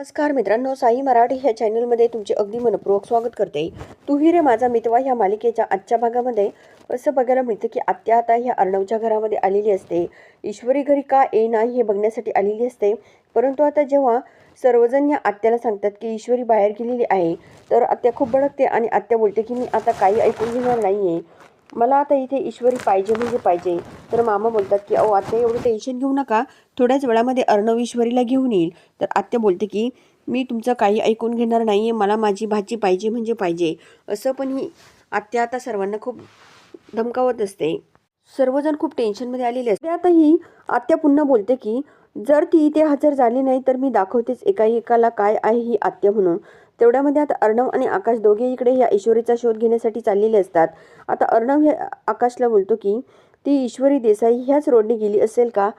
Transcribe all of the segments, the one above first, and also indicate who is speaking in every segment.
Speaker 1: नमस्कार मित्रांनो साई मराठी ह्या चॅनलमध्ये तुमचे अगदी मनपूर्वक स्वागत करते. तुही रे माझा मितवा ह्या मालिकेच्या आजच्या भागामध्ये. असं बघायला मिळतं की आत्या आता ह्या अर्णवच्या घरामध्ये आलेली असते. ईश्वरी घरी का ये नाही हे बघण्यासाठी आलेली असते. परंतु आता जेव्हा सर्वजण या आत्याला सांगतात की ईश्वरी बाहेर गेलेली आहे तर आत्या खूप भडकते आणि आत्या बोलते की मी आता काही ऐकून घेणार नाही आहे मला आता इथे ईश्वरी पाहिजे म्हणजे पाहिजे. तर मामा बोलतात की अहो आत्या एवढं टेन्शन घेऊ नका. थोड्याच वेळामध्ये अर्णव ईश्वरीला घेऊन येईल. तर आत्या बोलते की मी तुमचं काही ऐकून घेणार नाही आहे मला माझी भाजी पाहिजे म्हणजे पाहिजे. असं पण ही आत्या आता सर्वांना खूप धमकावत असते. सर्वजण खूप टेन्शनमध्ये आलेले असते. आता ही आत्या पुन्हा बोलते की जर ती इथे हजर झाली नाही तर मी दाखवतेच एका एकाला काय आहे ही आत्या म्हणून. तेवढ्यामध्ये आता अर्णव आणि आकाश दोघे इकडे ह्या ईश्वरीचा शोध घेण्यासाठी चाललेले असतात. आता अर्णव हे आकाशला बोलतो की ती ईश्वरी देसाई ह्याच रोडने गेली असेल का?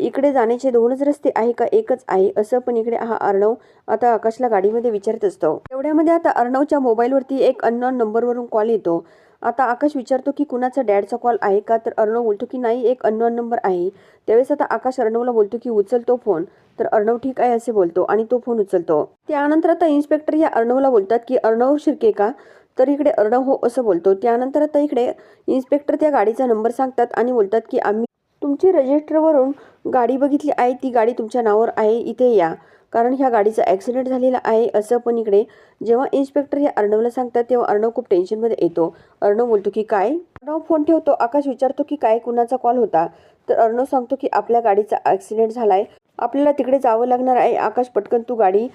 Speaker 1: इकडे जाण्याचे दोनच रस्ते आहे का? एकच आहे. असं पण इकडे हा अर्णव आता आकाशला गाडीमध्ये विचारत असतो. तेवढ्यामध्ये आता अर्णवच्या मोबाईलवरती एक अननॉन नंबरवरून कॉल येतो. आता आकाश विचारतो की कुणाचा डॅडचा कॉल आहे का? तर अर्णव बोलतो की नाही एक अननोन नंबर आहे. त्यावेळेस आता आकाश अर्णवला बोलतो की उचल तो फोन. तर अर्णव ठीक आहे असे बोलतो आणि तो फोन उचलतो. त्यानंतर आता इन्स्पेक्टर या अर्णवला बोलतात की अर्णव शिर्के का? तर इकडे अर्णव हो असं बोलतो. त्यानंतर आता इकडे इन्स्पेक्टर त्या गाडीचा नंबर सांगतात आणि बोलतात की आम्ही तुमची रजिस्टरवरून गाडी बघितली आहे. ती गाडी तुमच्या नावावर आहे. इथे या. कारण ह्या गाडीचा ॲक्सिडेंट झालेला आहे असं पण इकडे जेव्हा इन्स्पेक्टर हे अर्णवला सांगतात तेव्हा अर्णव खूप टेन्शनमध्ये येतो. अर्णव बोलतो की काय? अर्णव फोन ठेवतो. आकाश विचारतो की काय? कुणाचा कॉल होता? तर अर्णव सांगतो की आपल्या गाडीचा ॲक्सिडेंट झालाय. आपल्याला तिकडे जावं लागणार आहे. आकाश पटकन तू गाडी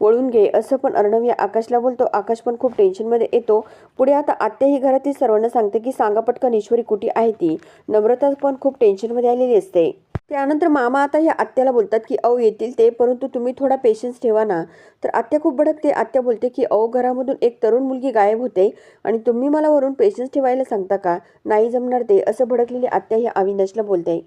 Speaker 1: वळून घे. असं पण अर्णव या आकाशला बोलतो. आकाश पण खूप टेन्शनमध्ये येतो. पुढे आता आत्या ही घरातील सर्वांना सांगते की सांगा पटकन ईश्वरी कुठे आहे ती? नम्रता पण खूप टेन्शनमध्ये आलेली असते. त्यानंतर मामा आता ह्या आत्याला बोलतात की अहो येतील ते परंतु तुम्ही थोडा पेशन्स ठेवा ना. तर आत्या खूप भडकते. आत्या बोलते की अहो घरामधून एक तरुण मुलगी गायब होते आणि तुम्ही मला वरून पेशन्स ठेवायला सांगता का? नाही जमणार ते असं भडकलेली आत्या ह्या अविनाशला बोलते.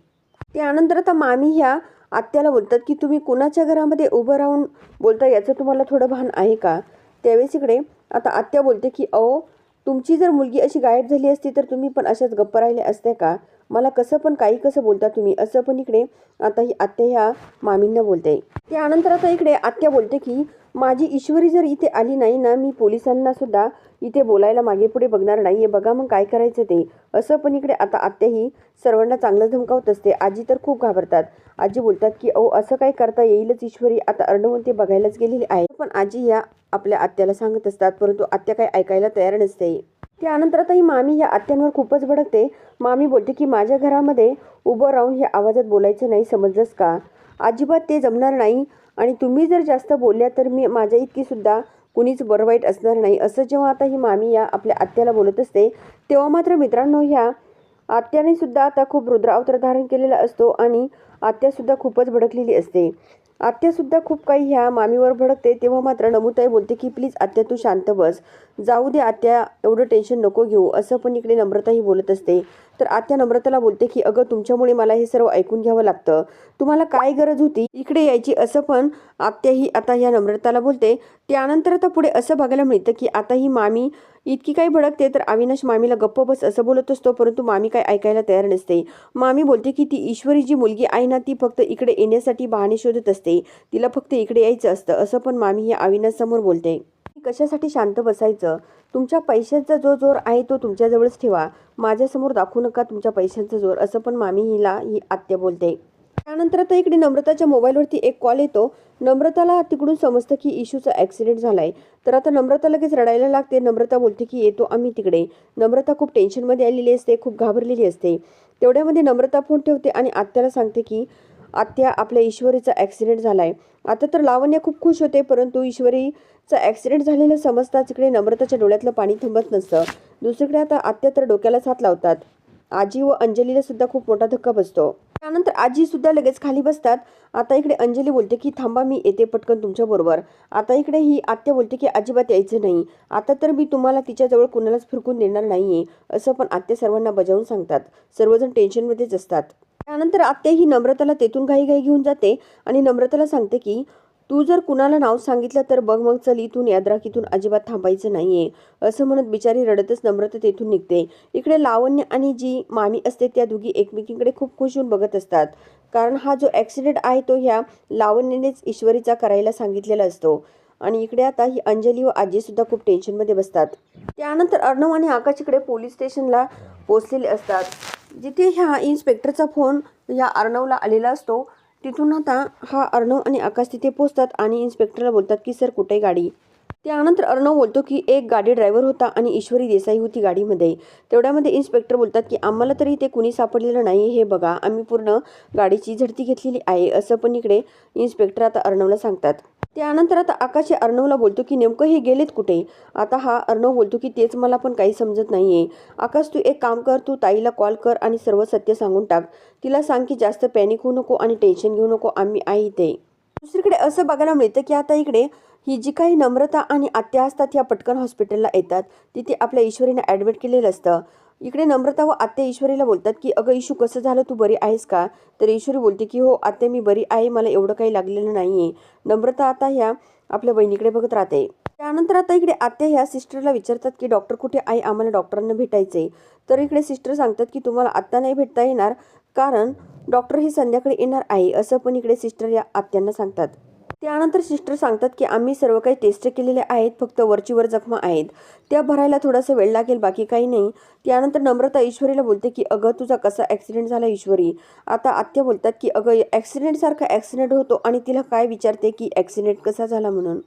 Speaker 1: त्यानंतर आता मामी ह्या आत्याला बोलतात की तुम्ही कुणाच्या घरामध्ये उभं राहून बोलता याचं तुम्हाला थोडं भान आहे का? त्यावेळेस इकडे आता आत्या बोलते की अहो तुमची जर मुलगी अशी गायब झाली असती तर तुम्ही पण अशाच गप्प राहिले असते का? मला कसं पण काही कसं बोलता तुम्ही असं पण इकडे आता ही आत्या ह्या मामींना बोलते. त्यानंतर आता इकडे आत्या बोलते की माझी ईश्वरी जर इथे आली नाही ना मी पोलिसांना सुद्धा इथे बोलायला मागे पुढे बघणार नाहीये. बघा मग काय करायचं ते. असं पण इकडे आता आत्याही सर्वांना चांगलं धमकावत असते. आजी तर खूप घाबरतात. आजी बोलतात की अहो असं काय करता येईलच ईश्वरी. आता अर्णवून ते बघायलाच गेलेली आहे पण आजी या आपल्या आत्याला सांगत असतात परंतु आत्या काय ऐकायला तयार नसते. त्यानंतर आता ही मामी या आत्यांवर खूपच भडकते. मामी बोलते की माझ्या घरामध्ये उभं राहून ह्या आवाजात बोलायचं नाही समजलंस का? अजिबात ते जमणार नाही आणि तुम्ही जर जास्त बोलल्या तर मी माझ्या इतकीसुद्धा कुणीच बरं वाईट असणार नाही. असं जेव्हा आता ही मामी या आपल्या आत्याला बोलत असते तेव्हा मात्र मित्रांनो ह्या आत्याने सुद्धा आता खूप रुद्रावतार धारण केलेला असतो आणि आत्यासुद्धा खूपच भडकलेली असते. आत्यासुद्धा खूप काही ह्या मामीवर भडकते तेव्हा मात्र नमुताई बोलते की प्लीज आत्या तू शांत बस. जाऊ दे आत्या एवढं टेन्शन नको घेऊ. असं पण इकडे नम्रताही बोलत असते. तर आत्या नम्रताला बोलते की अगं तुमच्यामुळे मला हे सर्व ऐकून घ्यावं लागतं. तुम्हाला काय गरज होती? इकडे यायची असं पण आत्या ही आता या नम्रताला बोलते. त्यानंतर आता पुढे असं बघायला मिळतं की आता ही मामी इतकी काही भडकते तर अविनाश मामीला गप्प बस असं बोलत असतो परंतु मामी काय ऐकायला तयार नसते. मामी बोलते की ती ईश्वरी जी मुलगी आहे ना ती फक्त इकडे येण्यासाठी बहाणे शोधत असते. तिला फक्त इकडे यायचं असतं असं पण मामी या अविनाश समोर बोलते. कशासाठी शांत बसायचं? तुमच्या पैशांचा जो जोर आहे तो तुमच्याजवळच ठेवा. माझ्यासमोर दाखवू नका तुमच्या पैशांचा जोर असं पण मामी हिला ही आत्या बोलते. त्यानंतर आता इकडे नम्रताच्या मोबाईलवरती एक कॉल येतो. नम्रताला तिकडून समजतं की इशूचा ॲक्सिडेंट झालाय. तर आता नम्रता लगेच रडायला लागते. नम्रता बोलते की येतो आम्ही तिकडे. नम्रता खूप टेन्शनमध्ये आलेली असते खूप घाबरलेली असते. तेवढ्यामध्ये नम्रता फोन ठेवते आणि आत्याला सांगते की आत्या आपल्या ईश्वरीचा ॲक्सिडेंट झाला आहे आता तर लावण्य खूप खुश होते परंतु ईश्वरीचा ॲक्सिडेंट झालेलं समजताच इकडे नम्रताच्या डोळ्यातलं पाणी थांबत नसतं. दुसरीकडे आता आत्या तर डोक्यालाच हात लावतात. आजी व अंजलीला सुद्धा खूप मोठा धक्का बसतो. त्यानंतर आजी सुद्धा लगेच खाली बसतात. आता इकडे अंजली बोलते की थांबा मी येते पटकन तुमच्या बरोबर. आता इकडे ही आत्या बोलते की अजिबात यायचं नाही. आता तर मी तुम्हाला तिच्याजवळ कुणालाच फिरकून देणार नाहीये. असं पण आत्या सर्वांना बजावून सांगतात. सर्वजण टेन्शनमध्येच असतात. त्यानंतर आत्या ही नम्रताला तेथून घाई घाई घेऊन जाते आणि नम्रताला सांगते की तू जर कुणाला नाव सांगितलं तर बघ मग चल इथून याद्राकीतून अजिबात थांबायचं नाहीये. असं म्हणत बिचारी रडतच नम्रता तेथून निघते. इकडे लावण्य आणि जी मामी असते त्या दोघी एकमेकींकडे खूप खुश होऊन बघत असतात. कारण हा जो ॲक्सिडेंट आहे तो ह्या लावण्यानेच ईश्वरीचा करायला सांगितलेला असतो. आणि इकडे आता ही अंजली व आजी सुद्धा खूप टेन्शनमध्ये बसतात. त्यानंतर अर्णव आणि आकाश इकडे पोलीस स्टेशनला पोचलेले असतात. जिथे ह्या इन्स्पेक्टरचा फोन ह्या अर्णवला आलेला असतो तिथून आता हा अर्णव आणि आकाश तिथे पोचतात आणि इन्स्पेक्टरला बोलतात की सर कुठे गाडी? त्यानंतर अर्णव बोलतो की एक गाडी ड्रायव्हर होता आणि ईश्वरी देसाई होती गाडीमध्ये. तेवढ्यामध्ये इन्स्पेक्टर बोलतात की आम्हाला तरी इथे कुणी सापडलेलं नाही हे बघा आम्ही पूर्ण गाडीची झडती घेतलेली आहे असं पण इकडे इन्स्पेक्टर आता अर्णवला सांगतात. त्यानंतर आता आकाश अर्णवला बोलतो की नेमकं हे गेलेत कुठे? आता हा अर्णव बोलतो की तेच मला पण काही समजत नाहीये. आकाश तू एक काम कर तू ताईला कॉल कर आणि सर्व सत्य सांगून टाक. तिला सांग की जास्त पॅनिक होऊ नको आणि टेन्शन घेऊ नको. आम्ही आहे इथे. दुसरीकडे असं बघायला मिळतं की आता इकडे ही जी काही नम्रता आणि आत्या असतात ह्या पटकन हॉस्पिटलला येतात. तिथे आपल्या ईश्वरीनं ॲडमिट केलेलं असतं. इकडे नम्रता व आत्या ईश्वरीला बोलतात की अगं इशू कसं झालं? तू बरी आहेस का? तर ईश्वरी बोलते की हो आत्या मी बरी आहे. मला एवढं काही लागलेलं नाही आहे नम्रता आता ह्या आपल्या बहिणीकडे बघत राहते. त्यानंतर आता इकडे आत्या ह्या सिस्टरला विचारतात की डॉक्टर कुठे आहे? आम्हाला डॉक्टरांना भेटायचे तर इकडे सिस्टर सांगतात की तुम्हाला आत्ता नाही भेटता येणार कारण डॉक्टर हे संध्याकाळी येणार आहे. असं पण इकडे सिस्टर या आत्यांना सांगतात. त्यानंतर सिस्टर सांगतात की आम्ही सर्व काही टेस्ट केलेले आहेत फक्त वरचीवर जखमा आहेत. त्या भरायला थोडासा वेळ लागेल बाकी काही नाही. त्यानंतर नम्रता ईश्वरीला बोलते की अगं तुझा कसा ॲक्सिडेंट झाला ईश्वरी? आता आत्या बोलतात की अगं ॲक्सिडेंटसारखा ॲक्सिडेंट होतो आणि तिला काय विचारते की ॲक्सिडेंट कसा झाला म्हणून?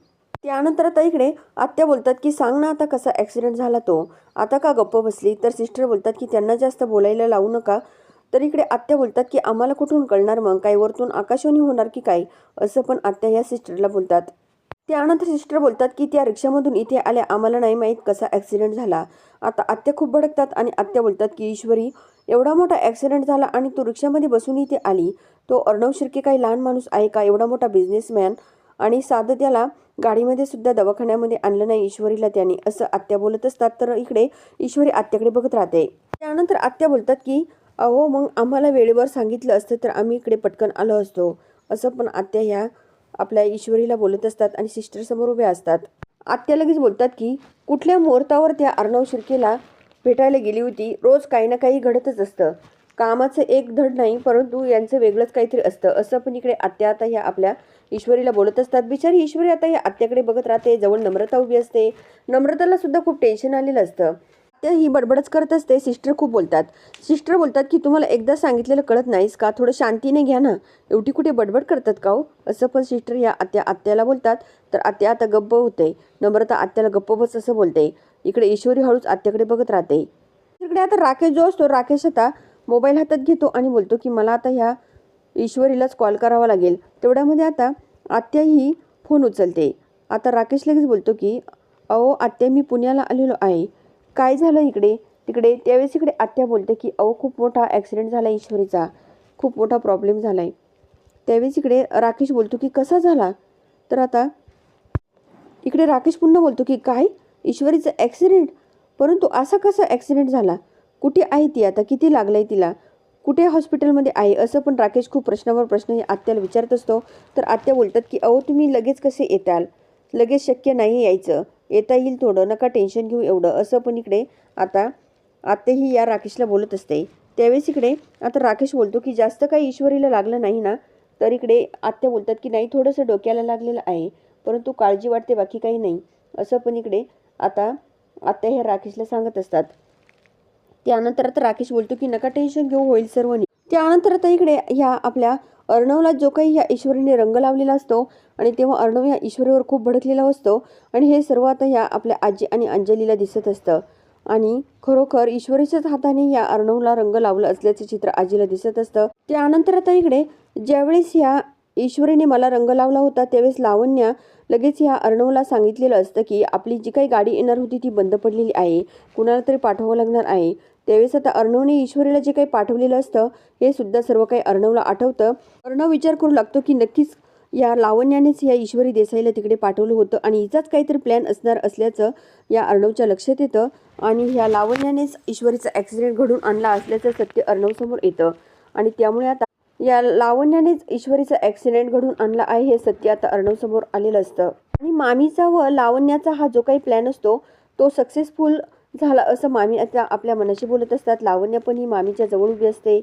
Speaker 1: त्यानंतर आता इकडे आत्या बोलतात की सांग ना आता कसा ॲक्सिडेंट झाला तो. आता का गप्प बसली? तर सिस्टर बोलतात की त्यांना जास्त बोलायला लावू नका. तर इकडे आत्या बोलतात की आम्हाला कुठून कळणार मग? काय वरतून आकाशवाणी होणार की काय? असं पण आत्या या सिस्टरला बोलतात. त्यानंतर सिस्टर बोलतात की त्या रिक्षामधून इथे आल्या आम्हाला नाही माहीत कसा ॲक्सिडेंट झाला. आता आत्या खूप भडकतात आणि आत्या बोलतात की ईश्वरी एवढा मोठा ॲक्सिडेंट झाला आणि तू रिक्षामध्ये बसून इथे आली. तो अर्णव शिर्के काही लहान माणूस आहे का? एवढा मोठा बिझनेसमॅन आणि साधं त्याला गाडीमध्ये सुद्धा दवाखान्यामध्ये आणलं नाही ईश्वरीला त्याने असं आत्या बोलत असतात. तर इकडे ईश्वरी आत्याकडे बघत राहते. त्यानंतर आत्या बोलतात की अहो मग आम्हाला वेळेवर सांगितलं असतं तर आम्ही इकडे पटकन आलो असतो. असं पण आत्या ह्या आपल्या ईश्वरीला बोलत असतात आणि सिस्टरसमोर उभ्या असतात. आत्या लगेच बोलतात की कुठल्या मुहूर्तावर त्या अर्णव शिर्केला भेटायला गेली होती? रोज काही ना काही घडतच असतं. कामाचं एक धड नाही परंतु यांचं वेगळंच काहीतरी असतं. असं पण इकडे आत्या आता ह्या आपल्या ईश्वरीला बोलत असतात. बिचारी ईश्वरी आता या आत्याकडे बघत राहते जवळ नम्रता उभी असते. नम्रताला सुद्धा खूप टेन्शन आलेलं असतं. त्या ही बडबडच करत असते. सिस्टर खूप बोलतात. सिस्टर बोलतात की तुम्हाला एकदा सांगितलेलं कळत नाहीस का? थोडं शांतीने घ्या ना. एवढी कुठे बडबड करतात का हो? असं पण सिस्टर या आत्या आत्याला बोलतात. तर आत्या आता गप्प होते. नम्रता आत्याला गप्प बस असं बोलते. इकडे ईश्वरी हळूच आत्याकडे बघत राहते. इकडे आता राकेश जो असतो राकेश आता मोबाईल हातात घेतो आणि बोलतो की मला आता ह्या ईश्वरीलाच कॉल करावा लागेल. तेवढ्यामध्ये आता आत्या ही फोन उचलते. आता राकेश लगेच बोलतो की अहो आत्या मी पुण्याला आलेलो आहे. काय झालं इकडे? तिकडे त्यावेळेस इकडे आत्या बोलते की अहो खूप मोठा ॲक्सिडेंट झाला ईश्वरीचा. खूप मोठा प्रॉब्लेम झाला आहे त्यावेळेस इकडे राकेश बोलतो की कसा झाला? तर आता इकडे राकेश पुन्हा बोलतो की काय? ईश्वरीचं ॲक्सिडेंट परंतु असा कसा ॲक्सिडेंट झाला? कुठे आहे ती आता? किती लागलं आहे तिला? कुठे हॉस्पिटलमध्ये आहे? असं पण राकेश खूप प्रश्नावर प्रश्न हे आत्याला विचारत असतो. तर आत्या बोलतात की अहो तुम्ही लगेच कसे येताल? लगेच शक्य नाही यायचं. येता येईल थोडं नका टेन्शन घेऊ एवढं. असं पण इकडे आता आत्याही या राकेशला बोलत असते. त्यावेळेस इकडे आता राकेश बोलतो की जास्त काही ईश्वरीला लागलं नाही ना? तर इकडे आत्या बोलतात की नाही थोडंसं डोक्याला लागलेलं आहे परंतु काळजी वाटते बाकी काही नाही. असं पण इकडे आता आत्या ह्या राकेशला सांगत असतात. त्यानंतर आता राकेश बोलतो की नका टेन्शन घेऊ होईल सर्व त्यानंतर आता इकडे ह्या आपल्या अर्णवला जो काही या ईश्वरीने रंग लावलेला असतो आणि तेव्हा अर्णव या ईश्वरीवर खूप भडकलेला असतो आणि हे सर्व आता ह्या आपल्या आजी आणि अंजलीला दिसत असतं. आणि खरोखर ईश्वरीच्याच हाताने या अर्णवला रंग लावलं असल्याचे चित्र आजीला दिसत असतं. त्यानंतर आता इकडे ज्यावेळेस ह्या ईश्वरीने मला रंग लावला होता त्यावेळेस लावण्या लगेच ह्या अर्णवला सांगितलेलं असतं की आपली जी काही गाडी येणार होती ती बंद पडलेली आहे. कुणाला तरी पाठवावं लागणार आहे. त्यावेळेस आता अर्णवने ईश्वरीला जे काही पाठवलेलं असतं हे सुद्धा सर्व काही अर्णवला आठवतं. अर्णव विचार करू लागतो की नक्कीच या लावण्यानेच या ईश्वरी देसाईला तिकडे पाठवलं होतं आणि हिचाच काहीतरी प्लॅन असणार असल्याचं या अर्णवच्या लक्षात येतं आणि ह्या लावण्यानेच ईश्वरीचा ॲक्सिडेंट घडून आणला असल्याचं सत्य अर्णवसमोर येतं. आणि त्यामुळे आता या लावण्यानेच ईश्वरीचा ॲक्सिडेंट घडून आणला आहे हे सत्य आता अर्णवसमोर आलेलं असतं. आणि मामीचा व लावण्याचा हा जो काही प्लॅन असतो तो सक्सेसफुल झाला असं मामी आता आपल्या मनाशी बोलत असतात. लावण्य पण ही मामीच्या जवळ उभी असते.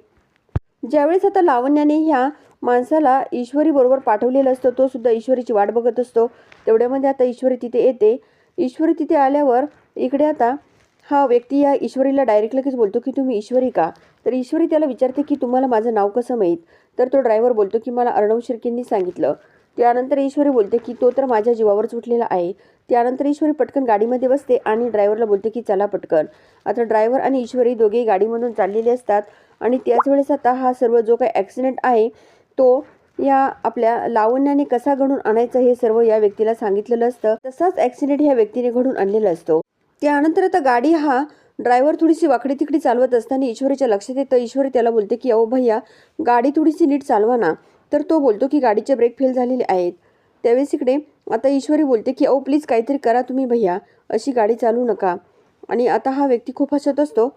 Speaker 1: ज्यावेळेस आता लावण्याने ह्या माणसाला ईश्वरी बरोबर पाठवलेला असतो तो सुद्धा ईश्वरीची वाट बघत असतो. तेवढ्यामध्ये आता ईश्वरी तिथे येते. ईश्वरी तिथे आल्यावर इकडे आता हा व्यक्ती या ईश्वरीला डायरेक्ट लगेच बोलतो की तुम्ही ईश्वरी का? तर ईश्वरी त्याला विचारते की तुम्हाला माझं नाव कसं माहीत? तर तो ड्रायव्हर बोलतो की मला अर्णव शिर्केंनी सांगितलं. त्यानंतर ईश्वरी बोलते की तो तर माझ्या जीवावर सुटलेला आहे. त्यानंतर ईश्वरी पटकन गाडीमध्ये बसते आणि ड्रायव्हरला बोलते की चला पटकन. आता ड्रायव्हर आणि ईश्वरी दोघेही गाडीमधून चाललेले असतात आणि त्याच वेळेस आता हा सर्व जो काही ॲक्सिडेंट आहे तो या आपल्या लावण्याने कसा घडून आणायचं हे सर्व या व्यक्तीला सांगितलेलं असतं. तसाच ॲक्सिडेंट ह्या व्यक्तीने घडून आणलेला असतो. त्यानंतर आता गाडी हा ड्रायव्हर थोडीशी वाकडी तिकडी चालवत असताना ईश्वरीच्या लक्षात येतं. ईश्वरी त्याला बोलते की अहो भैया गाडी थोडीशी नीट चालवा ना. तर तो बोलतो की गाडीचे ब्रेक फेल झालेले आहेत. त्यावेळेस इकडे आता ईश्वरी बोलते की अहो प्लीज काहीतरी करा तुम्ही भैया अशी गाडी चालू नका. आणि आता हा व्यक्ती खूप हसत असतो.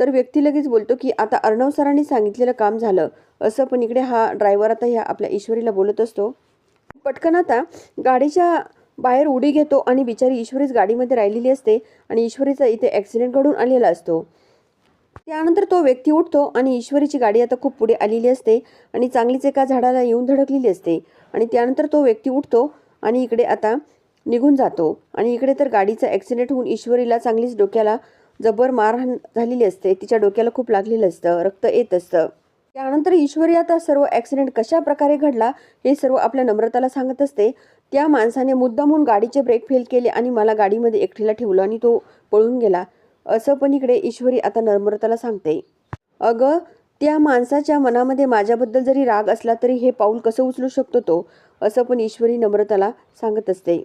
Speaker 1: तर व्यक्ती लगेच बोलतो की आता अर्णव सरांनी सांगितलेलं काम झालं. असं पण इकडे हा ड्रायव्हर आता ह्या आपल्या ईश्वरीला बोलत असतो. पटकन आता गाडीच्या बाहेर उडी घेतो आणि बिचारी ईश्वरीच गाडीमध्ये राहिलेली असते आणि ईश्वरीचा इथे ॲक्सिडेंट घडून आलेला असतो. त्यानंतर तो व्यक्ती उठतो आणि ईश्वरीची गाडी आता खूप पुढे आलेली असते आणि चांगलीच एका झाडाला येऊन धडकलेली असते. आणि त्यानंतर तो व्यक्ती उठतो आणि इकडे आता निघून जातो. आणि इकडे तर गाडीचा ॲक्सिडेंट होऊन ईश्वरीला चांगलीच डोक्याला जबर मारहाण झालेली असते. तिच्या डोक्याला खूप लागलेलं असतं. रक्त येत असतं. त्यानंतर ईश्वरी आता सर्व ॲक्सिडेंट कशा प्रकारे घडला हे सर्व आपल्या नम्रताला सांगत असते. त्या माणसाने मुद्दामहून गाडीचे ब्रेक फेल केले आणि मला गाडीमध्ये एकटीला ठेवलं आणि तो पळून गेला. असं पण इकडे ईश्वरी आता नम्रताला सांगते. अगं त्या माणसाच्या मनामध्ये माझ्याबद्दल जरी राग असला तरी हे पाऊल कसं उचलू शकतो तो? असं पण ईश्वरी नम्रताला सांगत असते.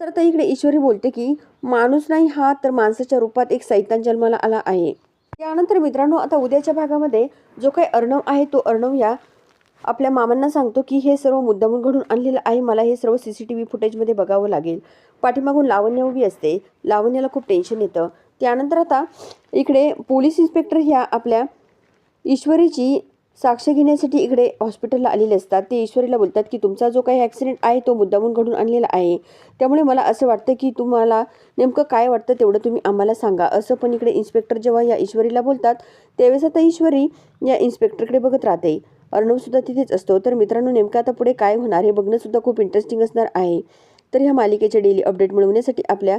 Speaker 1: तर आता इकडे ईश्वरी बोलते की माणूस नाही हा तर माणसाच्या रूपात एक सैतान जन्माला आला आहे. त्यानंतर मित्रांनो आता उद्याच्या भागामध्ये जो काही अर्णव आहे तो अर्णव या आपल्या मामांना सांगतो की हे सर्व मुद्दामून घडून आणलेलं आहे. मला हे सर्व सी सी टी व्ही फुटेजमध्ये बघावं लागेल. पाठीमागून लावण्य उभी असते. लावण्याला खूप टेन्शन येतं. त्यानंतर आता इकडे पोलीस इन्स्पेक्टर ह्या आपल्या ईश्वरीची साक्ष घेण्यासाठी इकडे हॉस्पिटलला आलेले असतात. ते ईश्वरीला बोलतात की तुमचा जो काही ॲक्सिडेंट आहे तो मुद्दामून घडून आणलेला आहे. त्यामुळे मला असं वाटतं की तुम्हाला नेमकं काय वाटतं तेवढं तुम्ही आम्हाला सांगा. असं पण इकडे इन्स्पेक्टर जेव्हा या ईश्वरीला बोलतात त्यावेळेस आता ईश्वरी या इन्स्पेक्टरकडे बघत राहते. अर्णवसुद्धा तिथेच असतो. तर मित्रांनो नेमकं आता पुढे काय होणार हे बघणंसुद्धा खूप इंटरेस्टिंग असणार आहे. तर ह्या मालिकेचे डेली अपडेट मिळवण्यासाठी आपल्या